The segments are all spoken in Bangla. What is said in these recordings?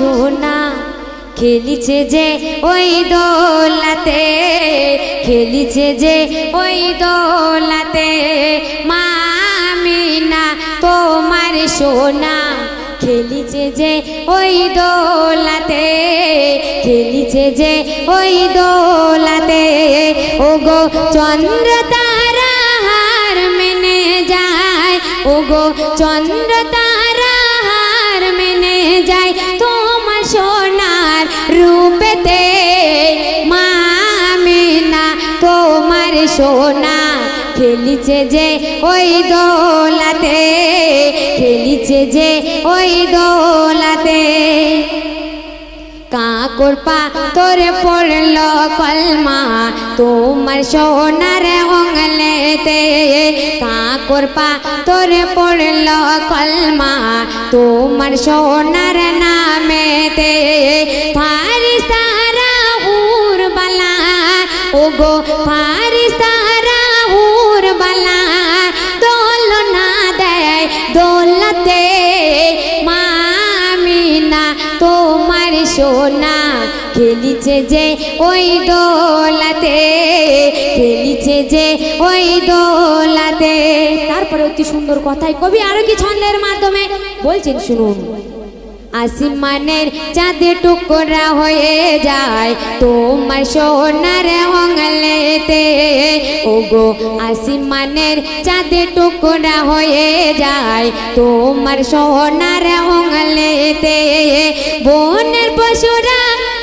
সোনা খেলিছে যে ওই দোলাতে, খেলিছে যে ওই দোলাতে। মামিনা তোমার সোনা খেলিছে যে ওই দোলাতে, খেলিছে যে ওই দোলাতে। ও গো চন্দ্র তারা হার মেনে যায় ও গো চন্দ্র তারা সোনা খেলিছে যে ওই দোলাতে, খেলিছে যে ওই দোলাতে। কাকুর পা তোরে পড়ল কলমা, তোমার সোনার অঙ্গলেতে। কাকুর পা তোরে পড়ল কলমা, তোমার সোনার নামেতে। সোনা খেলিছে যে ওই দোলাতে, খেলিছে যে ওই দোলাতে। তারপরে অতি সুন্দর কথাই কবি আরও কি ছন্দের মাধ্যমে বলছেন, শুনুন। আসমানের চাঁদে টুকরা হয়ে যায়, তোমার সোনার ও গো আসমানের চাঁদে টুকরা হয়ে যায়, তোমার সোনার অঙ্গলেতে। বনের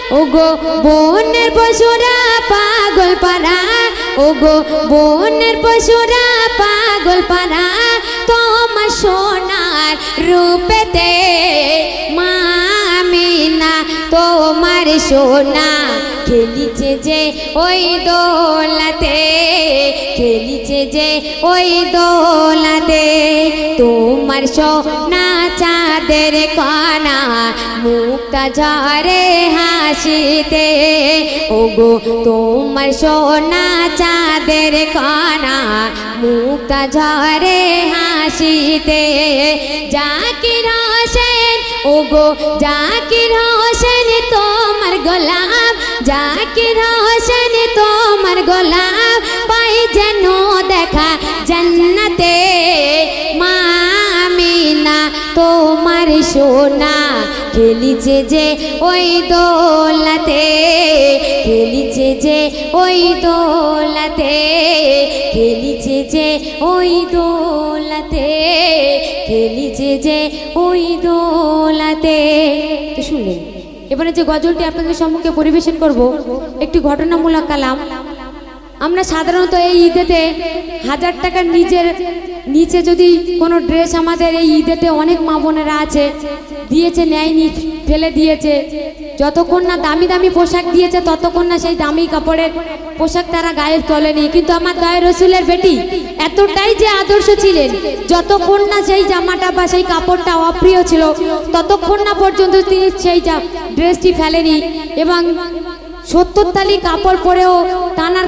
পশুরা ও বনের পশুরা পাগল পারা ওগো বনের পশুরা পাগল পারা তোমার সোনার রূপেতে মামিনা তোমার সোনা খেলিছে যে ওই দোলাতে, খেলিছে যে ওই দোলাতে। তোমার সোনা চাঁদের কণা, মুক্তা ঝরে হাসিতে। ওগো, তোমার সোনা চাঁদের কণা, মুক্তা ঝরে হাসিতে। জাকির হোসেন, ওগো, জাকির তোমার সোনা, খেলিছে যে ওই দোলাতে, খেলিছে যে ওই দোলাতে, খেলিছে যে ওই দোলাতে, খেলিছে যে ওই দোলাতে। তো শুনলেন এবারে যে গজলটি আপনাদের সম্মুখে পরিবেশন করব, একটি ঘটনামূলক কালাম। আমরা সাধারণত এই ঈদেতে হাজার টাকার নিজের নিচে যদি কোনো ড্রেস আমাদের এই ঈদেতে অনেক মা বোনেরা আছে, দিয়েছে, নেয়নি, ফেলে দিয়েছে, যতক্ষণ না দামি দামি পোশাক দিয়েছে, ততক্ষণ না সেই দামি কাপড়ের পোশাক তারা গায়ে তোলেনি। কিন্তু আমার দয় রসুলের বেটি এতটাই যে আদর্শ ছিলেন, যতক্ষণ না সেই জামাটা বা সেই কাপড়টা অপ্রিয় ছিল, ততক্ষণ না পর্যন্ত তিনি সেই ড্রেসটি ফেলেনি। এবং সত্তর তালি কাপড় পরেও টানার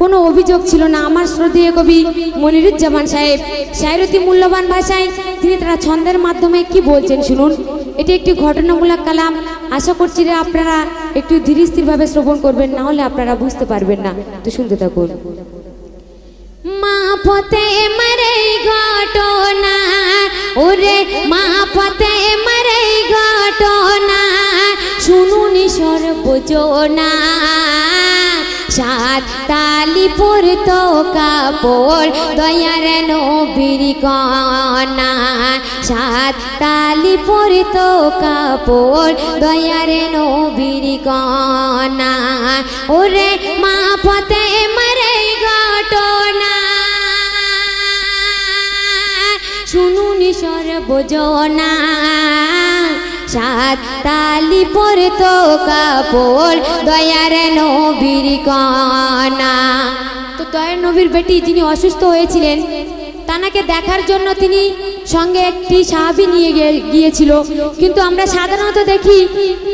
কোনো অভিযোগ ছিল না। আমার শ্রদ্ধেয় কবি মনিরুজ্জামান সাহেব। শায়রতি মূল্যবান ভাষায় তিনি তারা ছন্দের মাধ্যমে কি বলছেন শুনুন। এটি একটি ঘটনামূলক কালাম। আশা করছি যে আপনারা একটু ধীর স্থিরভাবে শ্রবণ করবেন, না হলে আপনারা বুঝতে পারবেন না। তো শুনতে থাকুন। মা পথে মারে ঘটনা, ওরে মা পথে মারে ঘটনা, শুনুনি সর্বজনা। সাত তালি পরত কাপড়, দয়ার নবীর কনা সাত তালি পরত কাপড়, দয়ার নবীর কনা ওরে মা পথে মারে ঘটনা। শুনুনি সর্বজনা। সাত তালি পরত কাপড়, দয়ার নবীর কনা তো দয়ার নবীর বেটি যিনি অসুস্থ হয়েছিলেন, তানাকে দেখার জন্য তিনি সঙ্গে একটি সাহাবি নিয়ে গিয়েছিল। কিন্তু আমরা সাধারণত দেখি,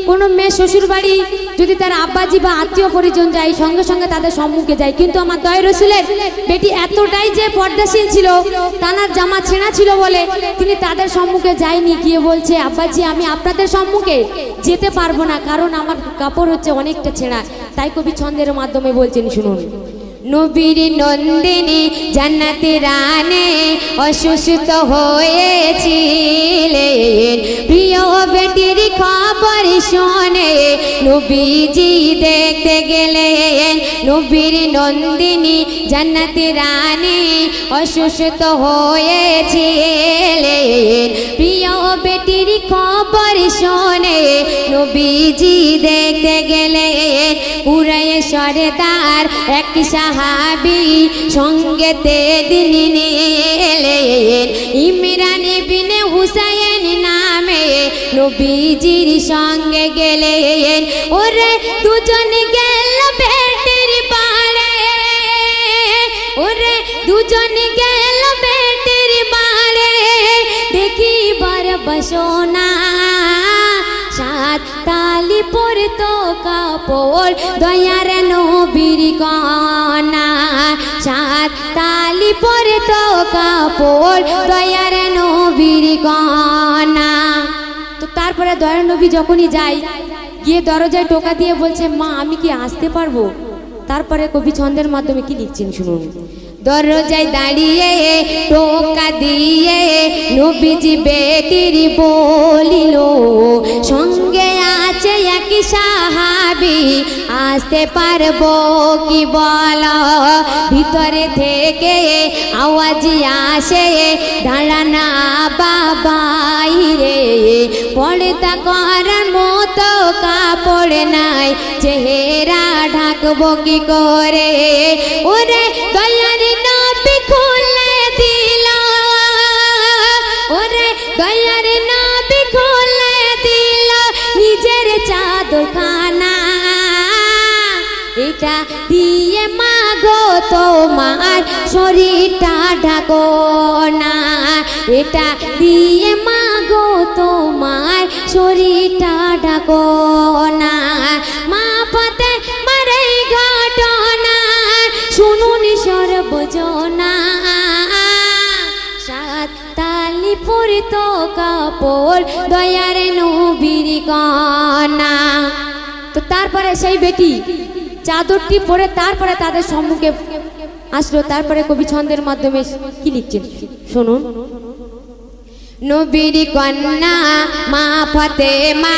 কোনো মেয়ে শ্বশুর বাড়ি যদি তার আব্বাজি বা আত্মীয় পরিজন যায়, সঙ্গে সঙ্গে তাদের সম্মুখে যায়। কিন্তু আমার দয় রসুলের বেটি এতটাই যে পর্দাশীল ছিল, তানার জামা ছেঁড়া ছিল বলে তিনি তাদের সম্মুখে যায়নি। গিয়ে বলছে, আব্বাজি, আমি আপনাদের সম্মুখে যেতে পারব না, কারণ আমার কাপড় হচ্ছে অনেকটা ছেঁড়া। তাই কবি ছন্দের মাধ্যমে বলছেন, শুনুন। নবীর নন্দিনী জান্নাতে রানে অসুস্থ হয়েছিলেন। প্রিয় বেটির খবর শোনে নবীজি দেখতে গেলেন, নবীর নন্দিনী জান্নাতে রানে অসুস্থ হয়েছিলেন। প্রিয় বেটির খবর শোনে নবীজি দেখতে গেলেন। পুরায় সরদার এক সাহাবি সঙ্গেতে দিন নিলেন। ইমরান বিনে হুসাইন নামে নবীজির সঙ্গে গেলেন। ওরে দুজন গেল বেটির পাড়ে ওরে দুজন গেল বেটির বাড়ে। দেখিবার বসোনা কাপড় দয়ার নবীর কনা সাত তালি পরতো কাপড়, দয়ার নবীর কনা তো তারপরে দয়ার নবী যখনই যাই গিয়ে দরজায় টোকা দিয়ে বলছে, মা, আমি কি আসতে পারব? তারপরে কবি ছন্দের মাধ্যমে কি লিখছেন শুনুন। দরজায় দাঁড়িয়ে টোকা দিয়ে নবীজি বেটির বলিল, সঙ্গে আছে এক সাহাবি আসতে পারব কি বল? ভিতরে থেকে আওয়াজ আসে, দাঁড়ানা বাবাই রে পড়তা করার মতো কাপড় নাই। চেহারা ঢাকবো কি করে? ওরে দয়ার এটা দিয়ে মাগো তোমার শরীরটা ঢাকো না। এটা দিয়ে মাগো তোমার শরীরটা ঢাকো না। মা পথে মারে ঘটনা শুনুন সর্বজনা। তালি পরিত কাপড় দয়ার নবীর কনা তো তারপরে সেই বেটি চাদরটি পরে তারপরে তাদের সম্মুখে আসলো। তারপরে কবি ছন্দের মাধ্যমে কি লিখছেন? শুনুন। নবীর কন্যা মা ফতে মা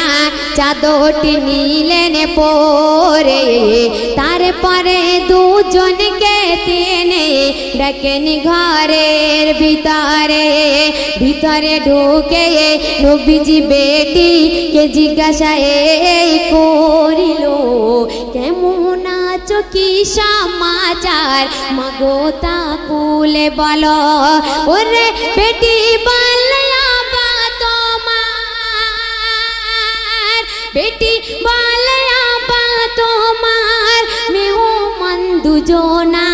চাদরটি নিলেন পরে। তারপরে দুজনকে তিনি ডাকেন ঘরের ভিতরে। ভিতরে ঢুকে নবীজি বেটি কে জিজ্ঞাসা করিল কি সমাচার? মাগো তা কুলে বলো। ওরে বেটি বালয়া তোমার। বেটি বালয়া বা তোমার। মেহমান দুজনা।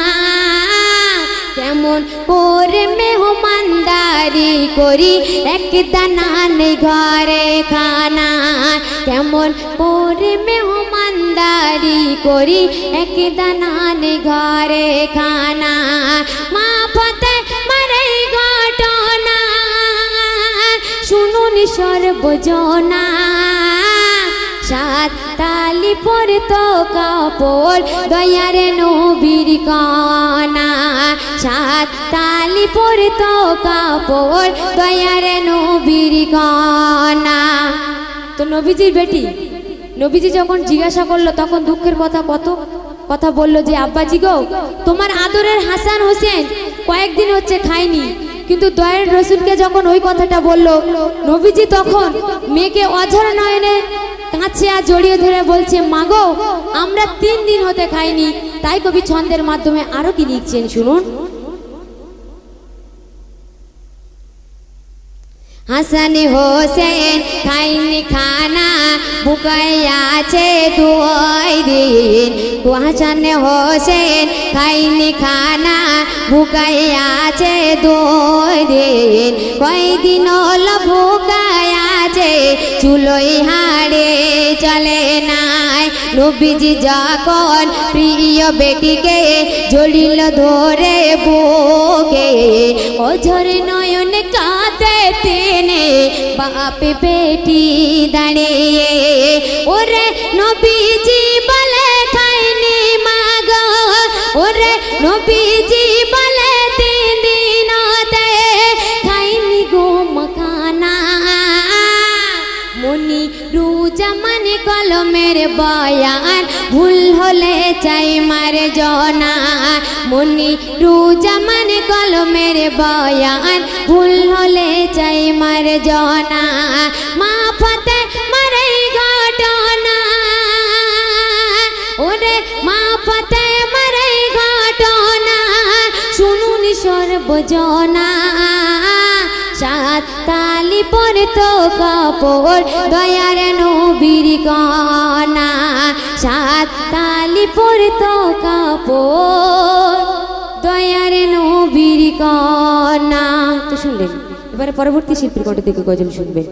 কেমন করে মেহমানদারি করি। এক দানা নেই ঘরে খানা। কেমন করে মেহমানদারি করি এক দানা নেই ঘরে খানা। মা পথে মারে ঘটনা, শুনুন সর্বজনা। সাত তালি পরতো কাপড়, দয়ার নবীর কনা। সাত তালি পরতো কাপড়, দয়ার নবীর কনা। তো নবীজির বেটি নবীজি যখন জিজ্ঞাসা করল, তখন দুঃখের কথা কত? কথা বলল যে, আব্বাজি গো, তোমার আদরের হাসান হোসেন কয়েকদিন হচ্ছে খায়নি। কিন্তু দয়ের রসুলকে যখন ওই কথাটা বলল, নবীজি তখন মেয়েকে অঝর নয়নে কাছে আর জড়িয়ে ধরে বলছে মাগো আমরা তিন দিন হতে খাইনি। তাই কবি ছন্দের মাধ্যমে আরও কি লিখছেন শুনুন? হাসান হোসেন খাইনি খানা বুকাই আছে দুই দিন। হাসান হোসেন খাইনি খানা বুকাই আছে দুই দিন। কয়দিন হলো ভুকাই আছে চুলোই হাড়ে চলে নাই। নবীজি যখন প্রিয় বেটিকে জড়িল ধরে বুকে, অঝরে নয়ন বাপ বেটি দাঁড়িয়ে ওরে নবীজি বলে কলমের বয়ান, ভুল হলে চাই মার জনা মনি রুজামান কলমের বয়ান, ভুল হলে চাই মার জনা মা ফতে মারে ঘটনা, ওরে মা ফতে মারে ঘটনা, শুনুন সর্বজনা। সাত তালি পরে তো কাপড় দয়ার নবীর কনা সাত তালি পরে তো কাপড় দয়ার নবীর কনা তো শুনলেন, এবারে পরবর্তী শিল্পীর কণ্ঠ থেকে গজল শুনবেন?